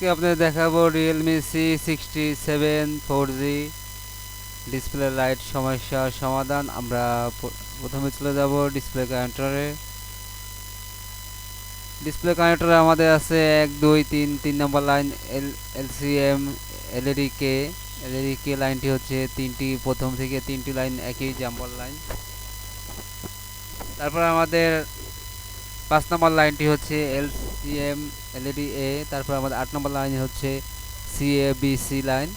আজকে আপনাদের দেখাবো Realme C sixty seven four G display light সমস্যার সমাধান। আমরা প্রথমে চলে যাব ডিসপ্লে কানেক্টরে ডিসপ্লে কানেক্টরে আমাদের আছে এক, দুই, তিন তিন নম্বর line L LCM LED K LED K লাইনটি হচ্ছে তিনটি, প্রথম থেকে তিনটি লাইন একই জাম্বল লাইন তারপর আমাদের পাঁচ নম্বর লাইনটি হচ্ছে এলসিএম এলইডি এ, তারপর আমাদের আট নম্বর লাইন হচ্ছে সিএবিসি লাইন।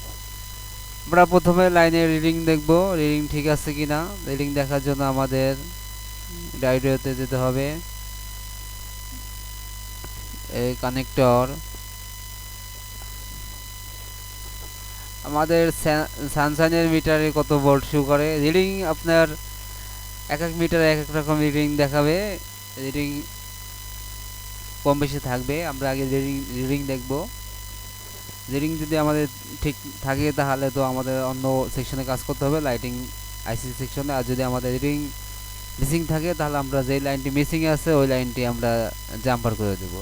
আমরা প্রথমে লাইনের রিডিং দেখব, রিডিং ঠিক আছে কিনা? রিডিং দেখার জন্য আমাদের ডাইরিওতে যেতে হবে। কানেক্টর। আমাদের সানসাইনের মিটারে কত ভোল্ট শো করে? রিডিং আপনার এক এক মিটারে এক এক রকম রিডিং দেখাবে। রিডিং কম বেশি থাকবে। আমরা আগে রিডিং রিডিং দেখব। রিডিং যদি আমাদের ঠিক থাকে, তাহলে তো আমাদের অন্য সেকশনে কাজ করতে হবে, লাইটিং, আইসি সেকশনে। আর যদি আমাদের রিডিং মিসিং থাকে, তাহলে আমরা যেই লাইনটি মিসিং আছে, ওই লাইনটি আমরা জাম্পার করে দেব।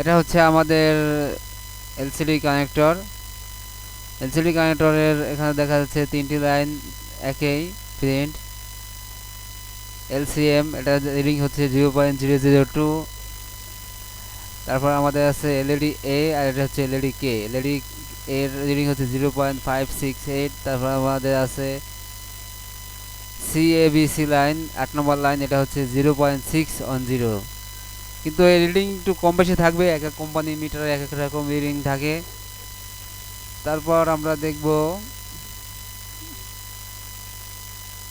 এটা হচ্ছে আমাদের এলসিডি কানেক্টর। এলসিডি কানেক্টরের এখানে দেখা যাচ্ছে তিনটি লাইন, একই প্রিন্ট। এলসিএম, এটা রিডিং হচ্ছে zero point zero zero two. তারপর আমাদের আছে এলইডি এ আর এটা হচ্ছে এলইডি কে। এলইডি এর রিডিং হচ্ছে zero point five six eight. তারপর আমাদের আছে সিএবিসি লাইন, আট নম্বর লাইন, এটা হচ্ছে zero point six one zero. কিন্তু এই রিডিং একটু কম বেশি থাকবে, এক এক কোম্পানি মিটারে এক এক রকম রিডিং থাকে। তারপর আমরা দেখব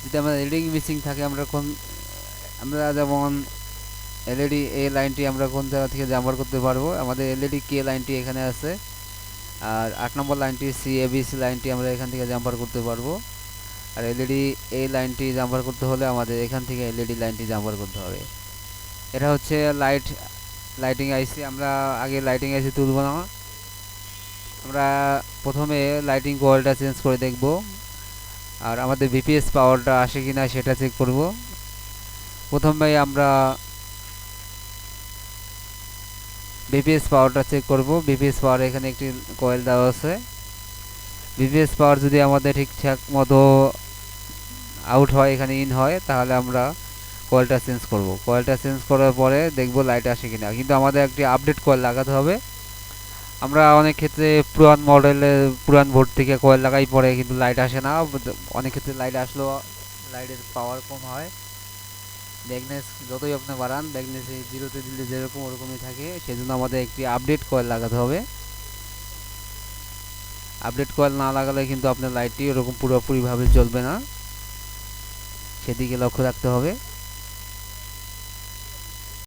যদি আমাদের রিডিং মিসিং থাকে, আমরা কোন, আমরা যেমন এলইডি এ লাইনটি আমরা কোন জায়গা থেকে জাম্পার করতে পারব, আমাদের এলইডি কে লাইনটি এখানে আছে, আর আট নম্বর লাইনটি সি এবিসি লাইনটি আমরা এখান থেকে জাম্পার করতে পারব। আর এলইডি এ লাইনটি জাম্পার করতে হলে আমাদের এখান থেকে এলইডি লাইনটি জাম্পার করতে হবে। এটা হচ্ছে লাইট লাইটিং আইসি আমরা আগে লাইটিং আইসি তুলব না। আমরা প্রথমে লাইটিং কোয়ালটা চেঞ্জ করে দেখব। আর আমাদের বিপিএস পাওয়ারটা আসে কিনা সেটা চেক করব। প্রথমে আমরা বিপিএস পাওয়ারটা চেক করব। বিপিএস পাওয়ার এখানে একটি কয়েল দেওয়া আছে। বিপিএস পাওয়ার যদি আমাদের ঠিকঠাক মতো আউট হয়, এখানে ইন হয়, তাহলে আমরা কয়েলটা চেঞ্জ করব। কয়েলটা চেঞ্জ করার পরে দেখব লাইট আসে কিনা। কিন্তু আমাদের একটি আপডেট কয়েল লাগাতে হবে। আমরা অনেক ক্ষেত্রে পুরান মডেলের পুরান বোর্ড থেকে কয়েল লাগাই পরে কিন্তু লাইট আসে না। অনেক ক্ষেত্রে লাইট আসলেও লাইটের পাওয়ার কম হয়। ব্যাগনেস যতই আপনি বাড়ান ব্যাগনেস জিরোতে দিলে যেরকম ওরকমই থাকে। সেজন্য আমাদের একটি আপডেট কয়েল লাগাতে হবে। আপডেট কয়েল না লাগালে কিন্তু আপনার লাইটটি ওরকম পুরোপুরিভাবে জ্বলবে না। সেদিকে লক্ষ্য রাখতে হবে।